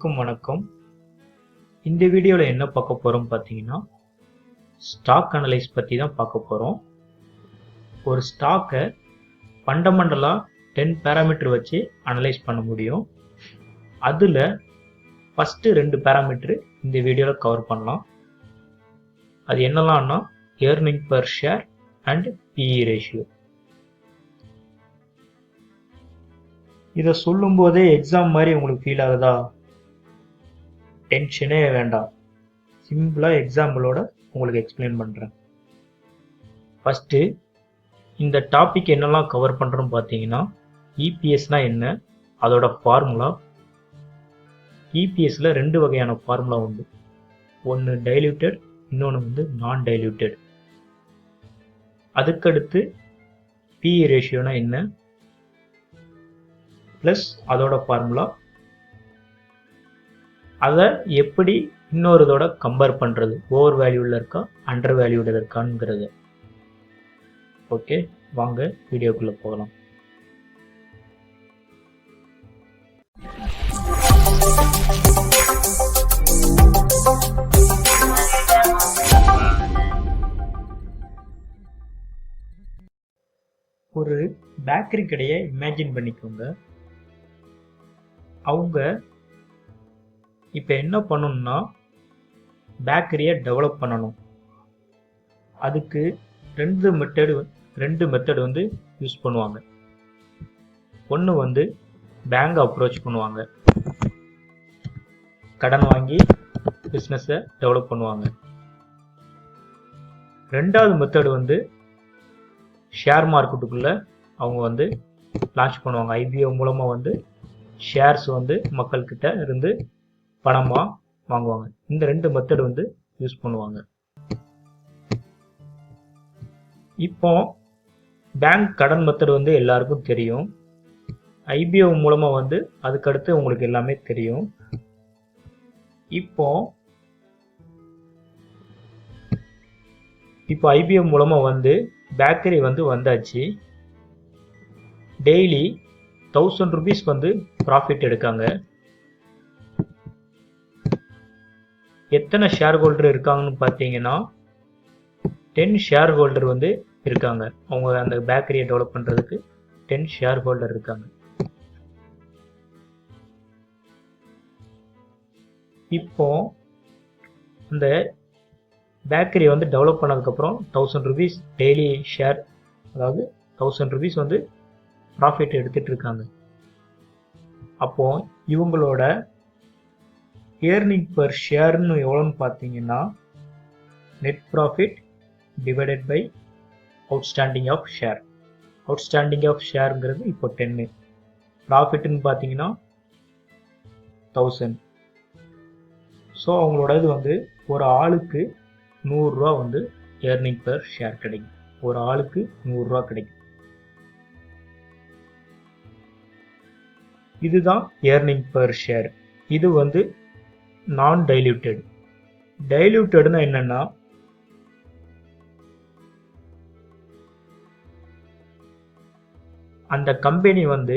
அனைவருக்கும் வணக்கம். இந்த வீடியோவில் என்ன பார்க்க போகிறோம் பார்த்தீங்கன்னா ஸ்டாக் அனலைஸ் பற்றி தான் பார்க்க போகிறோம் ஒரு ஸ்டாக்கை ஃபண்டமெண்டலாக டென் பேராமீட்டர் வச்சு அனலைஸ் பண்ண முடியும். அதில் ஃபஸ்ட்டு ரெண்டு பேராமீட்ரு இந்த வீடியோவில் கவர் பண்ணலாம். அது என்னலாம்னா earning per share and PE ratio இதை சொல்லும்போதே எக்ஸாம் மாதிரி உங்களுக்கு ஃபீல் ஆகுதா? டென்ஷனே வேண்டாம். சிம்பிளாக எக்ஸாம்பிளோட உங்களுக்கு எக்ஸ்பிளைன் பண்ணுறேன் ஃபஸ்ட்டு இந்த டாபிக் என்னெல்லாம் கவர் பண்ணுறோம்னு பார்த்தீங்கன்னா இபிஎஸ்னால் என்ன? அதோட ஃபார்முலா இபிஎஸ்ல ரெண்டு வகையான ஃபார்முலா உண்டு. ஒன்று டைல்யூட்டட் இன்னொன்று வந்து நான் டைல்யூட்டட் அதுக்கடுத்து பிஇ ரேஷியோனா என்ன? ப்ளஸ் அதோட ஃபார்முலா அதை எப்படி இன்னொரு இதோட கம்பேர் பண்ணுறது ஓவர் வேல்யூவில் இருக்கா? அண்டர் வேல்யூவில் இருக்காங்கிறது. ஓகே வாங்க வீடியோக்குள்ளே போகலாம். ஒரு பேக்கரி கடையை இமேஜின் பண்ணிக்கோங்க. அவங்க இப்போ என்ன பண்ணணும்னா பேக்கரியை டெவலப் பண்ணணும். அதுக்கு ரெண்டு மெத்தடு ரெண்டு மெத்தட் வந்து யூஸ் பண்ணுவாங்க. ஒன்று வந்து பேங்க் அப்ரோச் பண்ணுவாங்க. கடன் வாங்கி பிஸ்னஸை டெவலப் பண்ணுவாங்க. ரெண்டாவது மெத்தடு வந்து ஷேர் மார்க்கெட்டுக்குள்ளே அவங்க வந்து லான்ச் பண்ணுவாங்க. ஐபிஓ மூலமாக வந்து ஷேர்ஸ் வந்து மக்கள்கிட்ட இருந்து பணமாக வாங்குவாங்க. இந்த ரெண்டு மெத்தட் வந்து யூஸ் பண்ணுவாங்க. இப்போ பேங்க் கடன் மெத்தட் வந்து எல்லாருக்கும் தெரியும். ஐபிஓ மூலமாக வந்து அதுக்கடுத்து உங்களுக்கு எல்லாமே தெரியும். இப்போ இப்போ ஐபிஓ மூலமாக வந்து பேக்கரி வந்து வந்தாச்சு. டெய்லி தௌசண்ட் ருபீஸ் வந்து ப்ராஃபிட் எடுக்காங்க. எத்தனை ஷேர் ஹோல்டர் இருக்காங்கன்னு பார்த்தீங்கன்னா டென் ஷேர் ஹோல்டர் வந்து இருக்காங்க. அவங்க அந்த பேக்கரியை டெவலப் பண்ணுறதுக்கு டென் ஷேர் ஹோல்டர் இருக்காங்க. இப்போ அந்த பேக்கரி வந்து டெவலப் பண்ணதுக்கப்புறம் தௌசண்ட் ருபீஸ் டெய்லி ஷேர் அதாவது தௌசண்ட் ருபீஸ் வந்து ப்ராஃபிட் எடுத்துகிட்டு இருக்காங்க. அப்போ இவங்களோட ஏர்னிங் பர் ஷேர்னு எவ்வளோன்னு பார்த்தீங்கன்னா net profit divided by outstanding of share outstanding of ஷேருங்கிறது இப்போ டென்னு ப்ராஃபிட்னு பார்த்தீங்கன்னா தௌசண்ட் ஸோ அவங்களோட இது வந்து ஒரு ஆளுக்கு நூறுரூவா வந்து ஏர்னிங் பர் ஷேர் கிடைக்கும். ஒரு ஆளுக்கு நூறுரூவா கிடைக்கும். இதுதான் ஏர்னிங் பர் ஷேர் இது வந்து நான் டைல்யூட்டட் டைல்யூட்டட்னா என்னென்னா அந்த கம்பெனி வந்து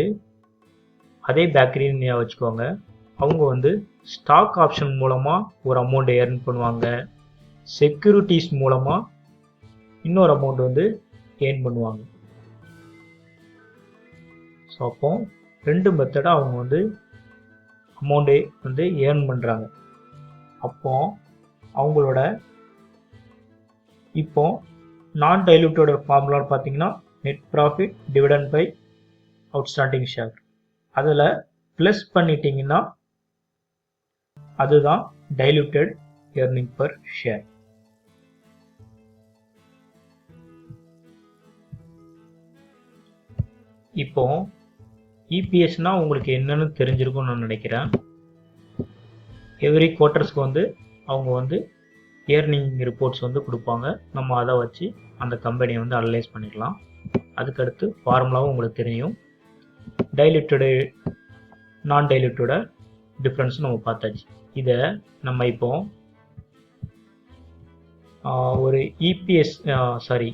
அதே பேக்கரின்னு வச்சுக்கோங்க. அவங்க வந்து ஸ்டாக் ஆப்ஷன் மூலமாக ஒரு அமௌண்ட்டை ஏர்ன் பண்ணுவாங்க. செக்யூரிட்டிஸ் மூலமாக இன்னொரு அமௌண்ட் வந்து ஏர்ன் பண்ணுவாங்க. ஸோ அப்போ ரெண்டு மெத்தடாக அவங்க வந்து அமௌண்ட்டை வந்து ஏர்ன் பண்ணுறாங்க அப்போ அவங்களோட இப்போ நான் டைலூட்டோட ஃபார்முலான்னு பார்த்தீங்கன்னா net profit divided by outstanding share அதில் ப்ளஸ் பண்ணிட்டீங்கன்னா அதுதான் டைலூட்டட் ஏர்னிங் பர் ஷேர் இப்போ இபிஎஸ்னால் உங்களுக்கு என்னன்னு தெரிஞ்சிருக்கும்னு நான் நினைக்கிறேன். எவ்ரி குவார்ட்டர்ஸ்க்கு வந்து அவங்க வந்து ஏர்னிங் ரிப்போர்ட்ஸ் வந்து கொடுப்பாங்க. நம்ம அதை வச்சு அந்த கம்பெனியை வந்து அனலைஸ் பண்ணிக்கலாம். அதுக்கடுத்து ஃபார்முலாவும் உங்களுக்கு தெரியும். டைலிட்டடு நான் டைலிட்டோட டிஃப்ரென்ஸும் நம்ம பார்த்தாச்சு. இதை நம்ம இப்போ ஒரு இபிஎஸ் சாரி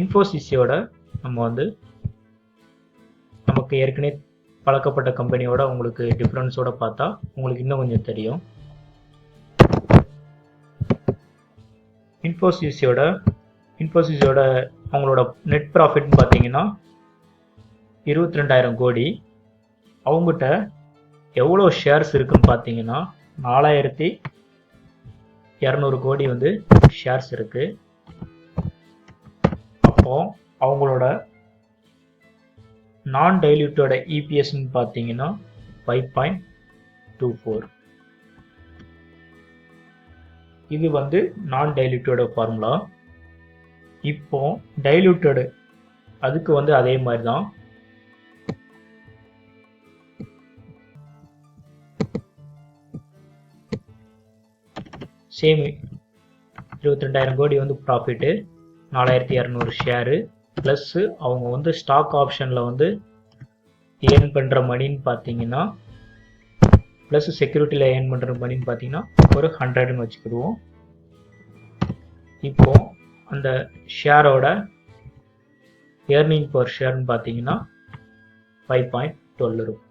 இன்ஃபோசிஸோட நம்ம வந்து நமக்கு ஏற்கனவே பழக்கப்பட்ட கம்பெனியோட உங்களுக்கு டிஃப்ரென்ஸோட பார்த்தா உங்களுக்கு இன்னும் கொஞ்சம் தெரியும். இன்ஃபோசிஸோட இன்ஃபோசிஸோட அவங்களோட நெட் ப்ராஃபிட்னு பார்த்தீங்கன்னா இருபத்தி ரெண்டாயிரம் கோடி. அவங்ககிட்ட எவ்வளோ ஷேர்ஸ் இருக்குன்னு பார்த்தீங்கன்னா நாலாயிரத்தி இரநூறு கோடி வந்து ஷேர்ஸ் இருக்குது அப்போது அவங்களோட நான் டைல்யூட்டோட இபிஎஸ்ன்னு பார்த்தீங்கன்னா ஃபைவ் பாயிண்ட் டூ ஃபோர் இது வந்து நான் டைல்யூட்டோட ஃபார்முலா இப்போ டைல்யூட்டடு அதுக்கு வந்து அதே மாதிரி தான் சேம் இருபத்தி ரெண்டாயிரம் கோடி வந்து ப்ராஃபிட்டு நாலாயிரத்தி இரநூறு ஷேரு ப்ளஸ்ஸு அவங்க வந்து ஸ்டாக் ஆப்ஷனில் வந்து ஏர்ன் பண்ணுற மணின்னு பார்த்தீங்கன்னா ப்ளஸ் செக்யூரிட்டியில் ஏர்ன் பண்ணுற மணின்னு பார்த்தீங்கன்னா ஒரு ஹண்ட்ரட்னு வச்சுக்கிடுவோம். இப்போ அந்த ஷேரோட ஏர்னிங் பர் ஷேர்னு பார்த்தீங்கன்னா ஃபைவ் பாயிண்ட் டுவெல் இருக்கும்.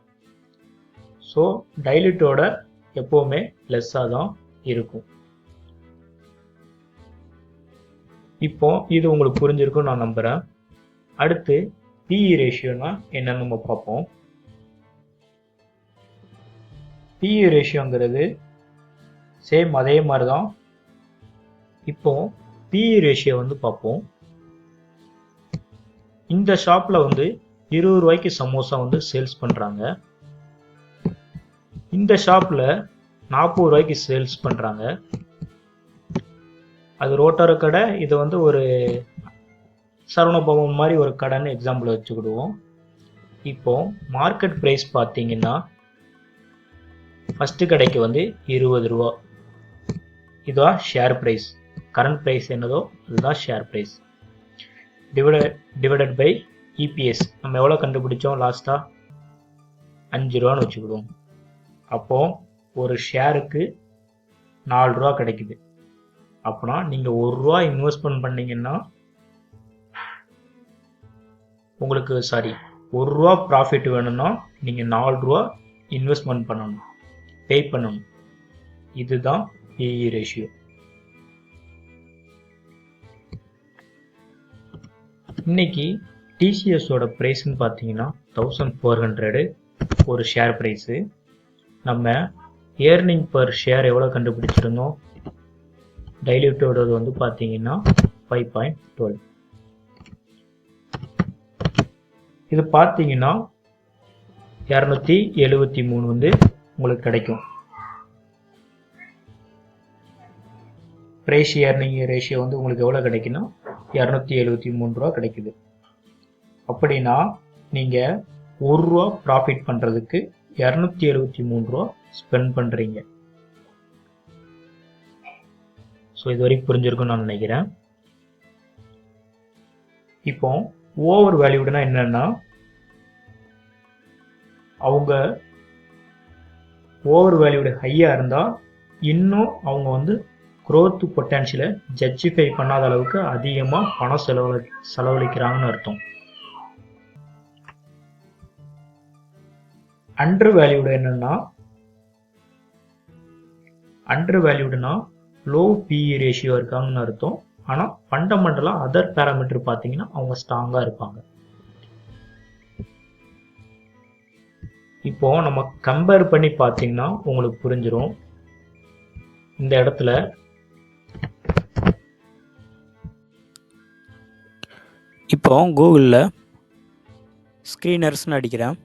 ஸோ டைலிட்டோட எப்போவுமே லெஸ்ஸாக தான் இருக்கும். இப்போ இது உங்களுக்கு புரிஞ்சிருக்கும் நான் நம்புகிறேன் அடுத்து பிஇ ரேஷியோனா என்னன்னு நம்ம பார்ப்போம். பிஇ ரேஷியோங்கிறது சேம் அதே மாதிரி தான் இப்போ பிஇ ரேஷியோ வந்து பார்ப்போம். இந்த ஷாப்பில் வந்து இருபது ரூபாய்க்கு சமோசா வந்து சேல்ஸ் பண்ணுறாங்க இந்த ஷாப்பில் நாற்பது ரூபாய்க்கு சேல்ஸ் பண்ணுறாங்க அது ரோட்டோர கடை இது வந்து ஒரு சரவணபவன் மாதிரி ஒரு கடன் எக்ஸாம்பிள் வச்சுக்கிடுவோம். இப்போ மார்க்கெட் ப்ரைஸ் பார்த்தீங்கன்னா ஃபஸ்ட்டு கடைக்கு வந்து இருபது ரூபா. இதுதான் ஷேர் ப்ரைஸ் கரண்ட் ப்ரைஸ் என்னதோ அதுதான் ஷேர் ப்ரைஸ் டிவிட டிவைடட் பை இபிஎஸ் நம்ம எவ்வளோ கண்டுபிடிச்சோம் லாஸ்ட்டாக அஞ்சு ரூபான்னு வச்சுக்கிடுவோம். அப்போ ஒரு ஷேருக்கு நாலு ரூபா கிடைக்குது. அப்போனா நீங்கள் ஒரு ரூபா இன்வெஸ்ட்மெண்ட் பண்ணிங்கன்னா உங்களுக்கு சாரி ஒரு ரூபா ப்ராஃபிட் வேணும்னா நீங்கள் நாலு ரூபா இன்வெஸ்ட்மெண்ட் பண்ணணும். பே பண்ணணும். இதுதான் பிஇ ரேஷியோ இன்னைக்கு டிசிஎஸோட ப்ரைஸ்ன்னு பார்த்தீங்கன்னா தௌசண்ட் ஃபோர் ஹண்ட்ரடு ஒரு ஷேர் ப்ரைஸு நம்ம ஏர்னிங் பர் ஷேர் எவ்வளோ கண்டுபிடிச்சிருந்தோம்? டைல்யூட்டோடது வந்து பார்த்தீங்கன்னா ஃபைவ் பாயிண்ட் டுவெல் இது பார்த்தீங்கன்னா இரநூத்தி எழுபத்தி மூணு வந்து உங்களுக்கு கிடைக்கும். ப்ரைஸ் ஏர்னிங் ரேஷியோ வந்து உங்களுக்கு எவ்வளோ கிடைக்குன்னா இரநூத்தி எழுபத்தி மூணு ரூபா கிடைக்குது. அப்படின்னா நீங்கள் ஒரு ரூபா ப்ராஃபிட் பண்ணுறதுக்கு இரநூத்தி எழுபத்தி மூணு ரூபா ஸ்பெண்ட் பண்ணுறீங்க ஸோ இது வரைக்கும் புரிஞ்சிருக்கும்னு நான் நினைக்கிறேன். இப்போ ஓவர் வேல்யூடுனா என்னன்னா அவங்க ஓவர் வேல்யூடு ஹையாக இருந்தால் இன்னும் அவங்க வந்து க்ரோத் பொட்டன்ஷியலை ஜஸ்டிஃபை பண்ணாத அளவுக்கு அதிகமாக பணம் செலவழி செலவழிக்கிறாங்கன்னு அர்த்தம். அண்டர் வேல்யூடு என்னன்னா அண்டர் வேல்யூடுனா லோ பிஇ ரேஷியோ இருக்காங்கன்னு அர்த்தம். ஆனால் ஃபண்டமெண்டலாக அதர் பேராமீட்டர் பார்த்தீங்கன்னா அவங்க ஸ்ட்ராங்காக இருப்பாங்க. இப்போ நம்ம கம்பேர் பண்ணி பார்த்தீங்கன்னா உங்களுக்கு புரிஞ்சிடும் இந்த இடத்துல இப்போ கூகுளில் ஸ்க்ரீனர்ஸ்னு அடிக்கிறேன்.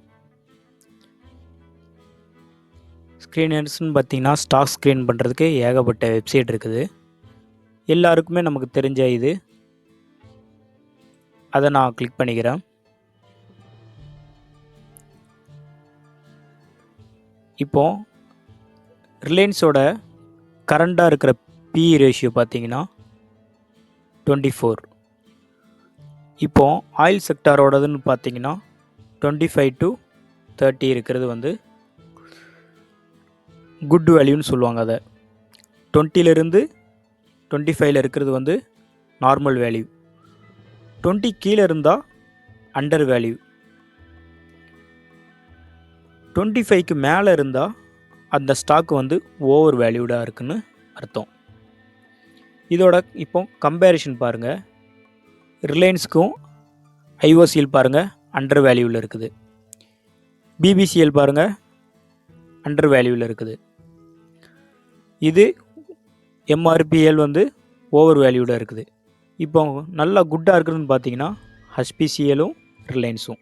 ஸ்க்ரீனர்ஸ்னு பார்த்தீங்கன்னா ஸ்டாக் ஸ்க்ரீன் பண்ணுறதுக்கு ஏகப்பட்ட வெப்சைட் இருக்குது. எல்லாருக்குமே நமக்கு தெரிஞ்ச இது. அதை நான் கிளிக் பண்ணிக்கிறேன். இப்போ ரிலையன்ஸோட கரண்டாக இருக்கிற பி ரேஷியோ பார்த்தீங்கன்னா டுவெண்ட்டி ஃபோர் இப்போ ஆயில் செக்டாரோடதுன்னு பார்த்தீங்கன்னா டுவெண்ட்டி ஃபைவ் டு தேர்ட்டி இருக்கிறது வந்து குட் வேல்யூன்னு சொல்லுவாங்க அதை. டுவெண்ட்டிலேருந்து டுவெண்ட்டி ஃபைவ்ல இருக்கிறது வந்து நார்மல் வேல்யூ டுவெண்ட்டி கீழே இருந்தால் அண்டர் வேல்யூ டுவெண்ட்டி ஃபைவ்க்கு மேலே இருந்தால் அந்த ஸ்டாக் வந்து ஓவர் வேல்யூடாக இருக்குன்னு அர்த்தம். இதோட இப்போ கம்பேரிஷன் பாருங்கள் ரிலையன்ஸுக்கும் ஐஓசியில் பாருங்கள் அண்டர் வேல்யூவில் இருக்குது. பிபிசிஎல் பாருங்கள் அண்டர் வேல்யூவில் இருக்குது. இது எம்ஆர்பிஎல் வந்து ஓவர் வேல்யூட இருக்குது. இப்போ நல்லா குட்டாக இருக்குதுன்னு பார்த்தீங்கன்னா ஹஸ்பிசிஎலும் ரிலையன்ஸும்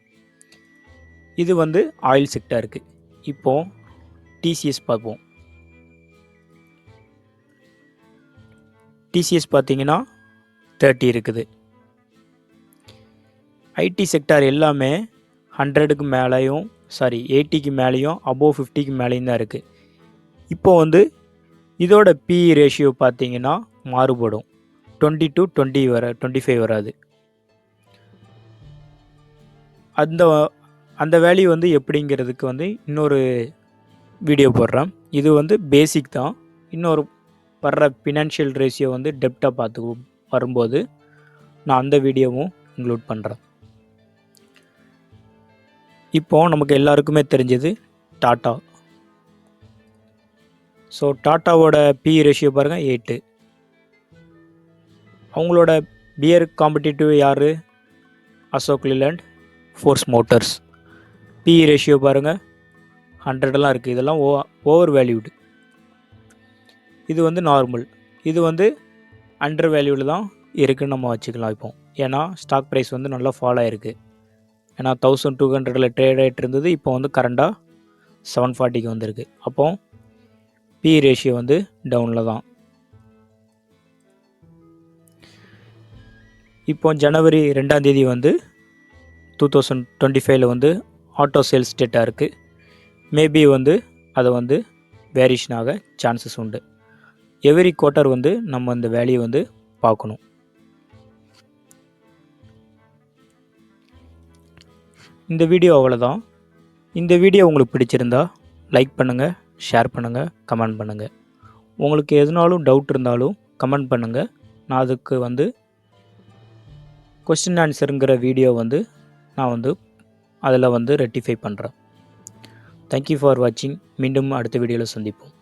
இது வந்து ஆயில் செக்டருக்கு இப்போ டிசிஎஸ் பார்ப்போம். டிசிஎஸ் பார்த்தீங்கன்னா தேர்ட்டி இருக்குது. ஐடி செக்டார் எல்லாமே ஹண்ட்ரடுக்கு மேலேயும் சாரி எயிட்டிக்கு மேலேயும் அபோவ் ஃபிஃப்டிக்கு மேலேயும் தான் இருக்குது இப்போ வந்து இதோட பிஇ ரேஷியோ பார்த்தீங்கன்னா மாறுபடும். டுவெண்ட்டி டு டுவெண்ட்டி வர டுவெண்ட்டி ஃபைவ் வராது. அந்த அந்த வேல்யூ வந்து எப்படிங்கிறதுக்கு வந்து இன்னொரு வீடியோ போடுறேன். இது வந்து பேசிக் தான். இன்னொரு வர்ற ஃபினான்ஷியல் ரேஷியோ வந்து டெப்டாக பார்த்து வரும்போது நான் அந்த வீடியோவும் இன்க்ளூட் பண்ணுறேன் இப்போது நமக்கு எல்லாருக்குமே தெரிஞ்சது டாட்டா. ஸோ டாட்டாவோட பி ரேஷியோ பாருங்கள் எயிட்டு அவங்களோட பியர் காம்படிட்டிவ் யார்? Ashok லிலண்ட் force motors P ratio பாருங்கள் ஹண்ட்ரடெல்லாம் இருக்குது இதெல்லாம் ஓ ஓவர் வேல்யூடு இது வந்து நார்மல் இது வந்து அண்டர் வேல்யூவில் தான் இருக்குதுன்னு நம்ம வச்சுக்கலாம் இப்போ. ஏன்னா ஸ்டாக் ப்ரைஸ் வந்து நல்லா ஃபால் ஆகிருக்கு ஏன்னா தௌசண்ட் டூ ஹண்ட்ரடில் ட்ரேட் ஆகிட்டு இருந்தது இப்போ வந்து கரண்டாக செவன் ஃபார்ட்டிக்கு வந்திருக்கு. அப்போது பி ரேஷியோ வந்து டவுனில் தான். இப்போ ஜனவரி ரெண்டாம் தேதி வந்து டூ தௌசண்ட் டுவெண்ட்டி ஃபைவ்ல வந்து ஆட்டோ சேல்ஸ் டேட்டாக இருக்குது மேபி வந்து அதை வந்து வேரியேஷன் ஆக சான்சஸ் உண்டு. எவ்ரி குவார்ட்டர் வந்து நம்ம அந்த வேல்யூ வந்து பார்க்கணும். இந்த வீடியோ அவ்வளோதான் இந்த வீடியோ உங்களுக்கு பிடிச்சிருந்தா லைக் பண்ணுங்கள் ஷேர் பண்ணுங்கள் கமெண்ட் பண்ணுங்கள் உங்களுக்கு எதுனாலும் டவுட் இருந்தாலும் கமெண்ட் பண்ணுங்கள் நான் அதுக்கு வந்து கொஸ்டின் ஆன்சருங்கிற வீடியோ வந்து நான் வந்து அதில் வந்து ரெட்டிஃபை பண்ணுறேன் தேங்க்யூ ஃபார் வாட்சிங் மீண்டும் அடுத்த வீடியோவில் சந்திப்போம்.